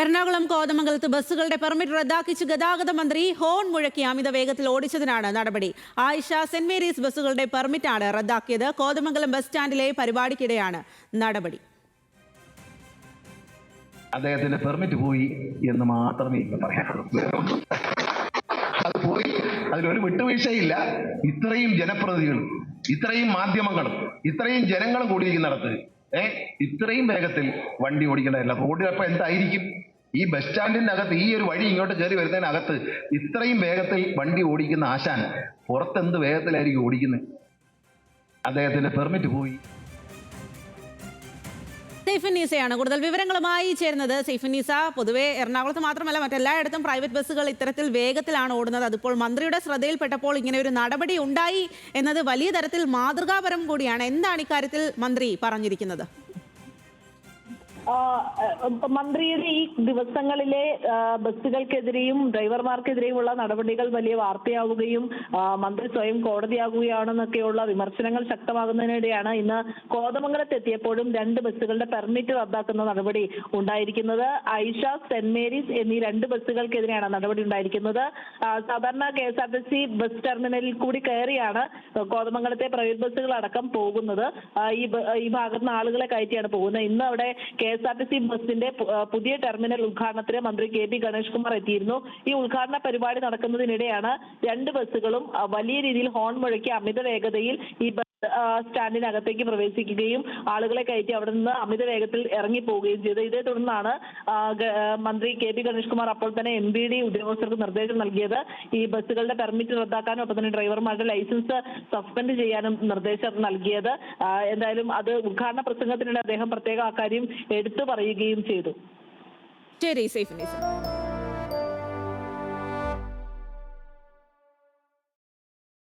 എറണാകുളം കോതമംഗലത്ത് ബസ്സുകളുടെ പെർമിറ്റ് റദ്ദാക്കിച്ച് ഗതാഗത മന്ത്രി ഹോൺ മുഴക്കി അമിത വേഗത്തിൽ ഓടിച്ചതിനാണ് നടപടി. ആയിഷ സെന്റ് മേരീസ് ബസ്സുകളുടെ പെർമിറ്റാണ് റദ്ദാക്കിയത്. കോതമംഗലം ബസ് സ്റ്റാൻഡിലെ പരിപാടിക്കിടെയാണ് നടപടി. അദ്ദേഹത്തിന്റെ പെർമിറ്റ് പോയി എന്ന് മാത്രമേ ഇപ്പൊ പറയാനുള്ളൂ. അത് പോയി. അതിലൊരു വിട്ടുവീഴ്ചയില്ല. ഇത്രയും ജനപ്രതിനിധികളും ഇത്രയും മാധ്യമങ്ങളും ഇത്രയും ജനങ്ങളും കൂടിയിരിക്കുന്നിടത്ത് ഏഹ് ഇത്രയും വേഗത്തിൽ വണ്ടി ഓടിക്കേണ്ടതല്ല. റോഡ് അപ്പൊ എന്തായിരിക്കും? ഈ ബസ് സ്റ്റാൻഡിന്റെ അകത്ത് ഈ ഒരു വഴി ഇങ്ങോട്ട് കയറി വരുന്നതിനകത്ത് ഇത്രയും വേഗത്തിൽ വണ്ടി ഓടിക്കുന്ന ആശാൻ പുറത്തെന്ത് വേഗത്തിലായിരിക്കും ഓടിക്കുന്നത് അദ്ദേഹത്തിന്റെ പെർമിറ്റ് പോയി. സൈഫുന്നീസയാണ് കൂടുതൽ വിവരങ്ങളുമായി ചേരുന്നത്. സൈഫുന്നീസ പൊതുവെ എറണാകുളത്ത് മാത്രമല്ല മറ്റെല്ലായിടത്തും പ്രൈവറ്റ് ബസ്സുകൾ ഇത്തരത്തിൽ വേഗത്തിലാണ് ഓടുന്നത്. അതിപ്പോൾ മന്ത്രിയുടെ ശ്രദ്ധയിൽപ്പെട്ടപ്പോൾ ഇങ്ങനെ ഒരു നടപടി ഉണ്ടായി എന്നത് വലിയ തരത്തിൽ മാതൃകാപരം കൂടിയാണ്. എന്താണ് ഇക്കാര്യത്തിൽ മന്ത്രി പറഞ്ഞിരിക്കുന്നത്? മന്ത്രിയുടെ ഈ ദിവസങ്ങളിലെ ബസ്സുകൾക്കെതിരെയും ഡ്രൈവർമാർക്കെതിരെയുമുള്ള നടപടികൾ വലിയ വാർത്തയാവുകയും മന്ത്രി സ്വയം കോടതിയാകുകയാണെന്നൊക്കെയുള്ള വിമർശനങ്ങൾ ശക്തമാകുന്നതിനിടെയാണ് ഇന്ന് കോതമംഗലത്ത് എത്തിയപ്പോഴും രണ്ട് ബസ്സുകളുടെ പെർമിറ്റ് റദ്ദാക്കുന്ന നടപടി ഉണ്ടായിരിക്കുന്നത്. ഐഷ സെന്റ് മേരീസ് എന്നീ രണ്ട് ബസ്സുകൾക്കെതിരെയാണ് നടപടി ഉണ്ടായിരിക്കുന്നത്. സാധാരണ K S R T C bus ടെർമിനലിൽ കൂടി കയറിയാണ് കോതമംഗലത്തെ പ്രൈവറ്റ് ബസ്സുകൾ അടക്കം പോകുന്നത് ഈ ഭാഗത്തുനിന്ന് ആളുകളെ കയറ്റിയാണ് പോകുന്നത്. ഇന്ന് അവിടെ K S R T C ബസിന്റെ പുതിയ ടെർമിനൽ ഉദ്ഘാടനത്തിന് മന്ത്രി കെ പി ഗണേഷ് കുമാർ എത്തിയിരുന്നു. ഈ ഉദ്ഘാടന പരിപാടി നടക്കുന്നതിനിടെയാണ് രണ്ട് ബസ്സുകളും വലിയ രീതിയിൽ ഹോൺ മുഴക്കി അമിത വേഗതയിൽ ഈ സ്റ്റാൻഡിനകത്തേക്ക് പ്രവേശിക്കുകയും ആളുകളെ കയറ്റി അവിടെ നിന്ന് അമിത വേഗത്തിൽ ഇറങ്ങി പോവുകയും ചെയ്തു. ഇതേ തുടർന്നാണ് മന്ത്രി കെ പി ഗണേഷ് കുമാർ അപ്പോൾ തന്നെ എം ബി ഡി ഉദ്യോഗസ്ഥർക്ക് നിർദ്ദേശം നൽകിയത്. ഈ ബസ്സുകളുടെ പെർമിറ്റ് റദ്ദാക്കാനും ഒപ്പം തന്നെ ഡ്രൈവർമാരുടെ ലൈസൻസ് സസ്പെൻഡ് ചെയ്യാനും നിർദ്ദേശം നൽകിയത്. എന്തായാലും അത് ഉദ്ഘാടന പ്രസംഗത്തിനിടെ അദ്ദേഹം പ്രത്യേകം അക്കാര്യം എടുത്തു പറയുകയും ചെയ്തു. ശരി സൈഫുന്നീസ